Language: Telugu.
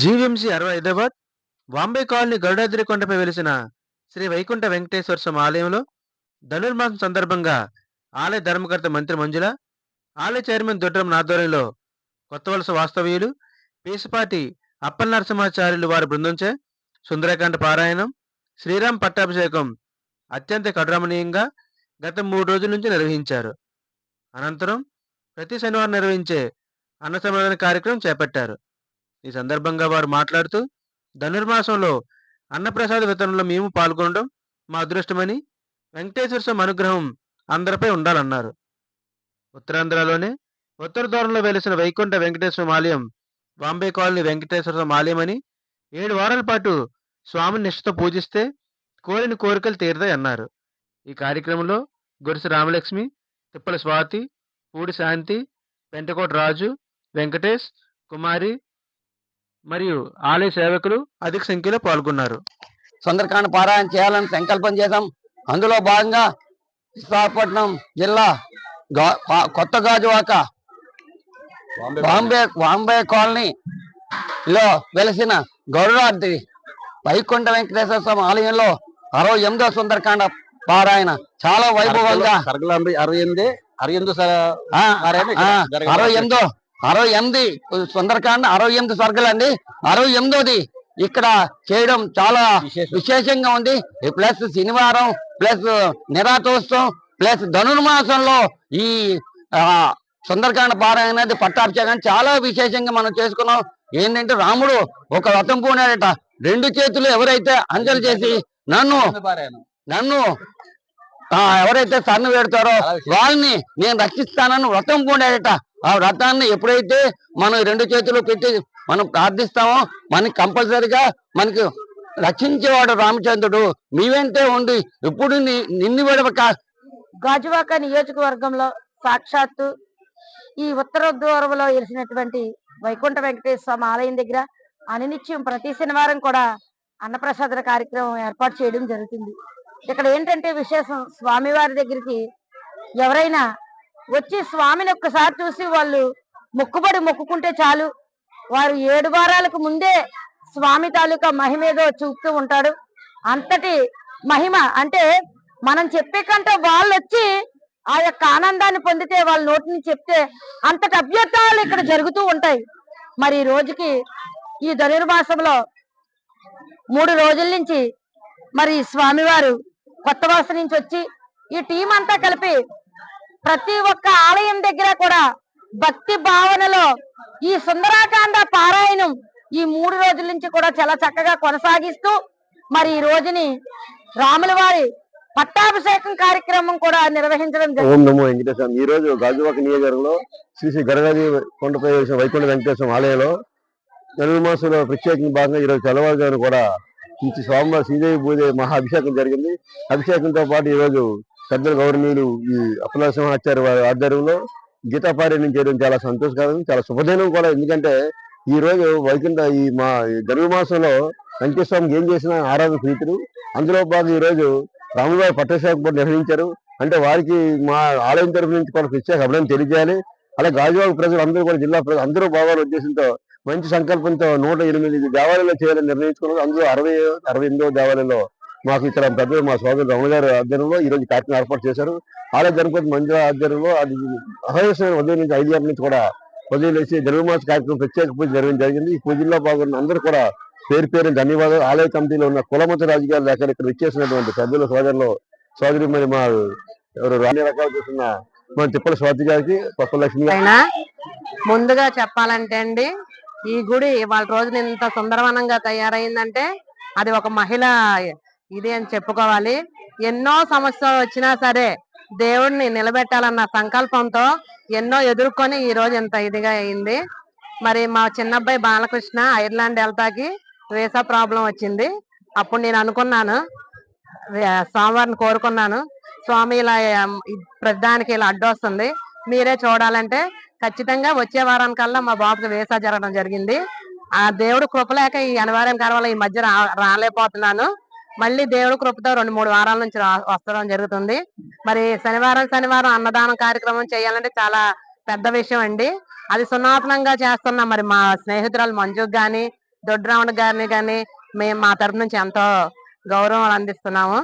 జీవీఎంసీ అరవై హైదరాబాద్ బాంబే కాలనీ గరుడాద్రి కొండపై వెలిసిన శ్రీ వైకుంఠ వెంకటేశ్వర స్వామి ఆలయంలో ధనుర్మాసం సందర్భంగా ఆలయ ధర్మకర్త మంత్రి మంజుల ఆలయ చైర్మన్ దొడ్రం ఆధ్వర్యంలో కొత్త వలస వాస్తవ్యులు పీసపాటి అప్పల నరసింహాచార్యులు వారి బృందంచే సుందరకాండ పారాయణం శ్రీరామ్ పట్టాభిషేకం అత్యంత కడురమణీయంగా గత మూడు రోజుల నుంచి నిర్వహించారు. అనంతరం ప్రతి శనివారం నిర్వహించే అన్న సమాధాన కార్యక్రమం చేపట్టారు. ఈ సందర్భంగా వారు మాట్లాడుతూ ధనుర్మాసంలో అన్నప్రసాద వితరణలో మేము పాల్గొనడం మా అదృష్టమని వెంకటేశ్వర స్వామి అనుగ్రహం అందరిపై ఉండాలన్నారు. ఉత్తరాంధ్రలోనే ఉత్తర దూరంలో వెలిసిన వైకుంఠ వెంకటేశ్వర ఆలయం బాంబే కాలనీ వెంకటేశ్వర స్వామి ఆలయం అని ఏడు వారాల పాటు స్వామిని నిష్ఠతో పూజిస్తే కోరిన కోరికలు తీరుతాయి అన్నారు. ఈ కార్యక్రమంలో గుడిసి రామలక్ష్మి తిప్పల స్వాతి పూడి శాంతి పెంటకోట రాజు వెంకటేష్ కుమారి మరియు ఆలయ సేవకులు అధిక సంఖ్యలో పాల్గొన్నారు. సుందరకాండ పారాయణ చేయాలని సంకల్పం చేశాం. అందులో భాగంగా విశాఖపట్నం జిల్లా కొత్త గాజువాక బాంబే బాంబే కాలనీ లో వెలిసిన గౌరవాద్రి వైకుంఠ వెంకటేశ్వర స్వామి ఆలయంలో అరవై ఎనిమిదో సుందరకాండ పారాయణ. చాలా వైభవంగా అరవై ఎనిమిది అరవై ఎనిమిది. అరవై ఎనిమిదో అరవై ఎనిమిది సుందరకాండ అరవై ఎనిమిది స్వర్గలు అండి అరవై ఎనిమిదోది ఇక్కడ చేయడం చాలా విశేషం. విశేషంగా ఉంది. ప్లస్ శనివారం ప్లస్ నిరాతోత్సవం ప్లస్ ధనుర్మాసంలో ఈ సుందరకాండ పారాయణ అనేది పట్టాభిషేకం చాలా విశేషంగా మనం చేసుకున్నాం. ఏంటంటే రాముడు ఒక రథం పూనాడట. రెండు చేతులు ఎవరైతే అంజలి చేసి నన్ను. నన్ను ఆ, ఎవరైతే సన్ను పెడతారో వాళ్ళని నేను రక్షిస్తానని వ్రతం పూడాడట ఆ వ్రతాన్ని ఎప్పుడైతే మనం రెండు చేతులు పెట్టి మనం ప్రార్థిస్తామో మనకి కంపల్సరిగా మనకి రక్షించేవాడు రామచంద్రుడు. మీవెంటే ఉండి ఎప్పుడు నిన్ను విడవక గాజువాక నియోజకవర్గంలో సాక్షాత్తు ఈ ఉత్తర దూరంలో వెలిసినటువంటి వైకుంఠ వెంకటేశ్వర స్వామి ఆలయం దగ్గర అనునిత్యం ప్రతి శనివారం కూడా అన్నప్రసాదన కార్యక్రమం ఏర్పాటు చేయడం జరుగుతుంది. ఇక్కడ ఏంటంటే విశేషం స్వామివారి దగ్గరికి ఎవరైనా వచ్చి స్వామిని ఒక్కసారి చూసి వాళ్ళు మొక్కుబడి మొక్కుకుంటే చాలు. వారు ఏడు వారాలకు ముందే స్వామి తాలూకా మహిమేదో చూపుతూ ఉంటాడు. అంతటి మహిమ అంటే మనం చెప్పే కంటే వాళ్ళు వచ్చి ఆ యొక్క ఆనందాన్ని పొందితే వాళ్ళ నోటిని చెప్తే అంతటి అభ్యర్థాలు ఇక్కడ జరుగుతూ ఉంటాయి. మరి ఈ రోజుకి ఈ ధనుర్మాసంలో మూడు రోజుల నుంచి మరి స్వామివారు కొత్త వలస నుంచి వచ్చి ఈ టీం అంతా కలిపి ప్రతి ఒక్క ఆలయం దగ్గర కూడా భక్తి భావనలో ఈ సుందరాకాండ పారాయణం ఈ మూడు రోజుల నుంచి కూడా చాలా చక్కగా కొనసాగిస్తూ మరి ఈ రోజుని రాముల వారి పట్టాభిషేకం కార్యక్రమం కూడా నిర్వహించడం జరిగింది. ఈ రోజు గాజువాక నియోజకవర్గంలో శ్రీ శ్రీ గరగాది కొండపై వైకుంఠ వెంకటేశ్వరం ఆలయంలో తెలుగు మాసంలో ప్రత్యేకంగా భాగంగా ఈ రోజు తెల్లవారుజామున కూడా నుంచి స్వామివారి శ్రీదేవి పూజ మహా అభిషేకం జరిగింది. అభిషేకంతో పాటు ఈ రోజు పెద్దలు గౌరవనీయులు ఈ అప్పలసింహాచార్య వారి ఆధ్వర్యంలో గీతాపారాయణం చేయడం చాలా సంతోషకరం చాలా శుభదినం కూడా. ఎందుకంటే ఈ రోజు వైకుంఠ ఈ మా గరుడు మాసంలో వెంకటేశ్వర స్వామికి ఏం చేసిన ఆరాధన ప్రీతులు. అందులో భాగం ఈ రోజు రాములవారి పట్టశాఖ కూడా నిర్వహించారు. అంటే వారికి మా ఆలయం తరఫు నుంచి కూడా ప్రత్యేక అభినందన తెలియజేయాలి. అలా గాజువాక ప్రజలు అందరూ కూడా జిల్లా ప్రజలు అందరూ బాగా ఉద్దేశంతో మంచి సంకల్పంతో నూట ఎనిమిది దేవాలయాలు చేయాలని నిర్ణయించుకున్నారు. అందులో అరవై అరవై ఎనిమిదో దేవాలయంలో మాకు ఇక్కడ పెద్ద మా సోదరు రమణ గారి ఆధ్వర్యంలో ఈ రోజు కార్యక్రమం ఏర్పాటు చేశారు. ఆలయ గణపతి మందిర ఆధ్వర్యంలో అది అహర్నిశమైన ఉదయం నుంచి ఐదు గంటల నుంచి కూడా ఉదయం లేచి ధనుర్మాస కార్యక్రమం ప్రత్యేక పూజ జరగడం జరిగింది. ఈ పూజల్లో పాల్గొన్న అందరూ కూడా పేరు పేరు ధన్యవాదాలు. ఆలయ కమిటీలో ఉన్న కులమత రాజకీయాలు లేక ఇక్కడ ఇచ్చేసినటువంటి పెద్దల సోదరులు సోదరి మరి మా ఎవరు రాణి రకాలు చూస్తున్న మన తిప్పల స్వాతి గారికి పప్పలక్ష్మి ముందుగా చెప్పాలంటే అండి ఈ గుడి ఇవాళ రోజున ఇంత సుందరవనంగా తయారైందంటే అది ఒక మహిళ ఇది అని చెప్పుకోవాలి. ఎన్నో సమస్యలు వచ్చినా సరే దేవుడిని నిలబెట్టాలన్న సంకల్పంతో ఎన్నో ఎదుర్కొని ఈ రోజు ఇంత ఇదిగా అయింది. మరి మా చిన్నబ్బాయి బాలకృష్ణ ఐర్లాండ్ వెళ్తాకి వీసా ప్రాబ్లం వచ్చింది. అప్పుడు నేను అనుకున్నాను స్వామివారిని కోరుకున్నాను. స్వామి ఇలా ప్రతిదానికి ఇలా అడ్డొస్తుంది మీరే చూడాలంటే ఖచ్చితంగా వచ్చే వారానికల్లా మా బాబుకి వీసా జరగడం జరిగింది. ఆ దేవుడు కృపలేక ఈ అనివార్యం కారణం ఈ మధ్య రాలేకపోతున్నాను. మళ్ళీ దేవుడు కృపతో రెండు మూడు వారాల నుంచి వస్తడం జరుగుతుంది. మరి శనివారం శనివారం అన్నదానం కార్యక్రమం చేయాలంటే చాలా పెద్ద విషయం అండి. అది సున్నాతనంగా చేస్తున్న మరి మా స్నేహితురాలు మంజుకు గాని దొడ్రావణ గారిని కానీ మేము మా తరపు నుంచి ఎంతో గౌరవం అందిస్తున్నాము.